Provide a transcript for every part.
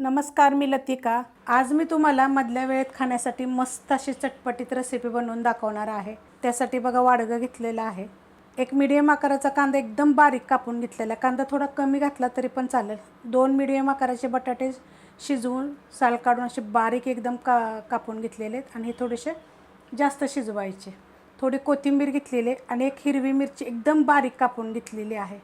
नमस्कार मी लतिका. आज मी तुम्हाला मधल्या वेळेत खाण्यासाठी मस्त अशी चटपटीत रेसिपी बनवून दाखवणार आहे. त्यासाठी बघा वाडगं घेतलेलं आहे. एक मिडियम आकाराचा कांदा एकदम बारीक कापून घेतलेला आहे. कांदा थोडा कमी घातला तरी पण चालेल. दोन मिडियम आकाराचे बटाटे शिजवून साल काढून असे बारीक एकदम का कापून घेतलेले आहेत. आणि हे थोडेसे जास्त शिजवायचे. थोडी कोथिंबीर घेतलेली आहे आणि एक हिरवी मिरची एकदम बारीक कापून घेतलेली आहे.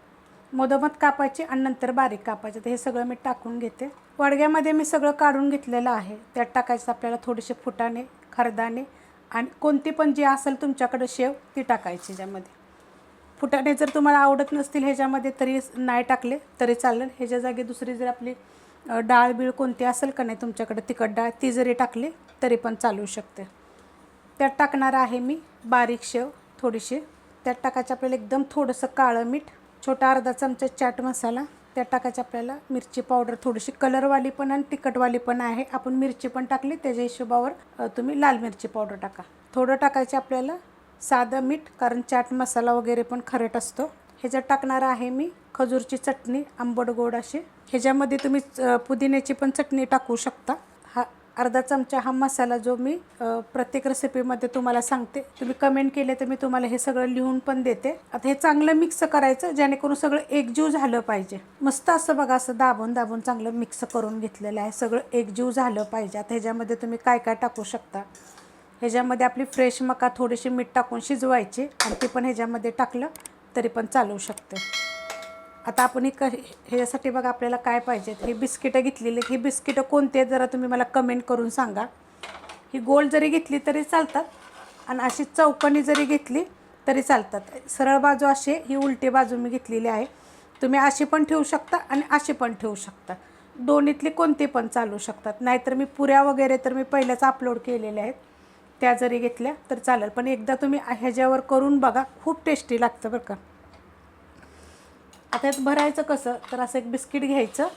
मधोमध कापायची आणि नंतर बारीक कापायचे. तर हे सगळं मी टाकून घेते. वडग्यामध्ये मी सगळं काढून घेतलेलं आहे. त्यात टाकायचं आपल्याला थोडेसे फुटाणे खरदाणे आणि कोणती पण जी असेल तुमच्याकडं शेव ती टाकायची ज्यामध्ये फुटाणे जर तुम्हाला आवडत नसतील ह्याच्यामध्ये तरी नाही टाकले तरी चालेल. ह्याच्या जागी दुसरी जर आपली डाळ बीळ कोणती असेल का नाही तुमच्याकडे तिखट डाळ ती जरी टाकली तरी पण चालू शकते. त्यात टाकणार आहे मी बारीक शेव थोडीशी. त्यात टाकायचं आपल्याला एकदम थोडंसं काळं मीठ छोटा अर्धा चमचा चाट मसाला त्यात टाकायचं आपल्याला मिरची पावडर थोडीशी. कलरवाली पण आणि तिखटवाली पण आहे. आपण मिरची पण टाकली त्याच्या हिशोबावर तुम्ही लाल मिरची पावडर टाका. थोडं टाकायचं आपल्याला साधं मीठ कारण चाट मसाला वगैरे पण खरट असतो. ह्याच्यात टाकणार आहे मी खजूरची चटणी आंबट गोड अशी. ह्याच्यामध्ये तुम्ही पुदिन्याची पण चटणी टाकू शकता. अर्धा चमचा हा मसाला जो मी प्रत्येक रेसिपीमध्ये तुम्हाला सांगते. तुम्ही कमेंट केले तर मी तुम्हाला हे सगळं लिहून पण देते. आता हे चांगलं मिक्स करायचं जेणेकरून सगळं एकजीव झालं पाहिजे. मस्त असं बघा असं दाबून दाबून चांगलं मिक्स करून घेतलेलं आहे. सगळं एकजीव झालं पाहिजे. आता ह्याच्यामध्ये तुम्ही काय काय टाकू शकता? ह्याच्यामध्ये आपली फ्रेश मका थोडीशी मीठ टाकून शिजवायची आणि ती पण ह्याच्यामध्ये टाकलं तरी पण चालवू शकते. आता आपण एक ह्याच्यासाठी बघा आपल्याला काय पाहिजेत. ही बिस्किटं घेतलेली आहेत. ही बिस्किटं कोणती आहेत जरा तुम्ही मला कमेंट करून सांगा. ही गोल जरी घेतली तरी चालतात आणि अशी चौकणी जरी घेतली तरी चालतात. सरळ बाजू अशी ही उलटी बाजू मी घेतलेली आहे. तुम्ही अशी पण ठेवू शकता आणि अशी पण ठेवू शकता. दोन्हीतली कोणती पण चालू शकतात. नाहीतर मी पुऱ्या वगैरे तर मी पहिल्याच अपलोड केलेल्या आहेत. त्या जरी घेतल्या तर चालेल. पण एकदा तुम्ही ह्याच्यावर करून बघा. खूप टेस्टी लागतं बरं का. आता यात भरायचं कसं? तर असं एक बिस्किट घ्यायचं.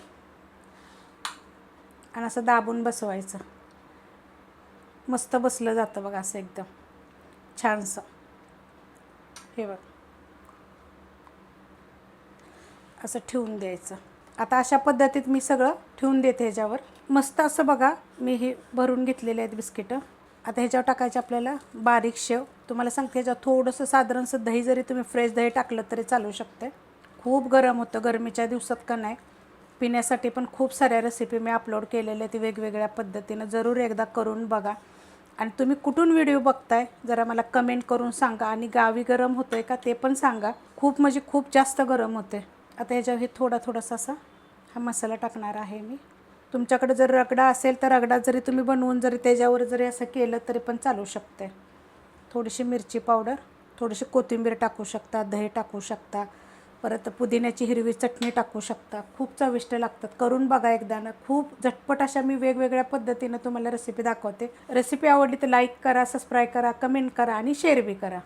आणि असं दाबून बसवायचं. मस्त बसलं जातं बघा असं एकदम. छानसं. हे बघ. असं ठेवून द्यायचं. आता अशा पद्धतीत मी सगळं ठेवून देते ह्याच्यावर. मस्त असं बघा मी हे भरून घेतलेले आहेत बिस्किटं. आता ह्याच्यावर टाकायचे आपल्याला बारीक शेव. तुम्हाला सांगते ह्याच्यावर थोडंसं साधारणसं दही जरी तुम्ही फ्रेश दही टाकलं तरी चालू शकते खूप गरम होतं गरमीच्या दिवसात का नाही? पिण्यासाठी पण खूप साऱ्या रेसिपी मी अपलोड केलेल्या आहेत वेगवेगळ्या पद्धतीनं. जरूर एकदा करून बघा. आणि तुम्ही कुठून व्हिडिओ बघताय? जरा मला कमेंट करून सांगा. आणि गावी गरम होतं आहे का ते पण सांगा. खूप म्हणजे खूप जास्त गरम होते आता ह्याच्यावर हे थोडा थोडासा असा हा मसाला टाकणार आहे मी. तुमच्याकडे जर रगडा असेल तर रगडा जरी तुम्ही बनवून जरी त्याच्यावर जरी असं केलं तरी पण चालू शकते थोडीशी मिरची पावडर थोडीशी कोथिंबीर टाकू शकता दही टाकू शकता परत पुदिन्याची हिरवी चटणी टाकू शकता. खूप चविष्ट लागतात. करून बघा एकदा ना. खूप झटपट अशा मी वेगवेगळ्या पद्धतीनं तुम्हाला रेसिपी दाखवते. रेसिपी आवडली तर लाईक करा सबस्क्राईब करा कमेंट करा आणि शेअर बी करा.